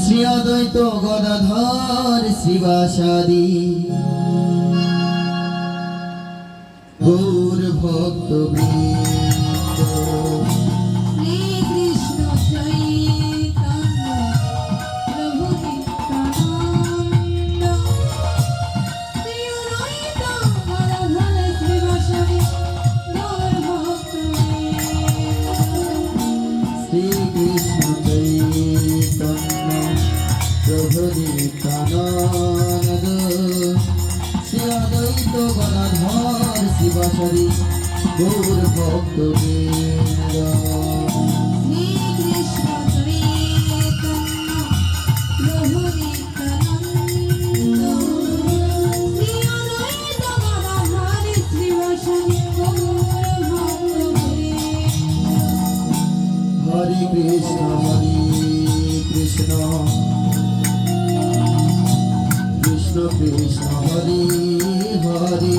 শ্রী অদ্বৈত গদাধর শিবাসাদি গৌর ভক্ত প্রভু নিত্যানন্দ শ্রী অদ্বৈত গদাধর শিবাসাদি গৌর ভক্ত বৃন্দ শ্রী কৃষ্ণ চৈতন্য কৃষ্ণ কৃষ্ণ হরে হরে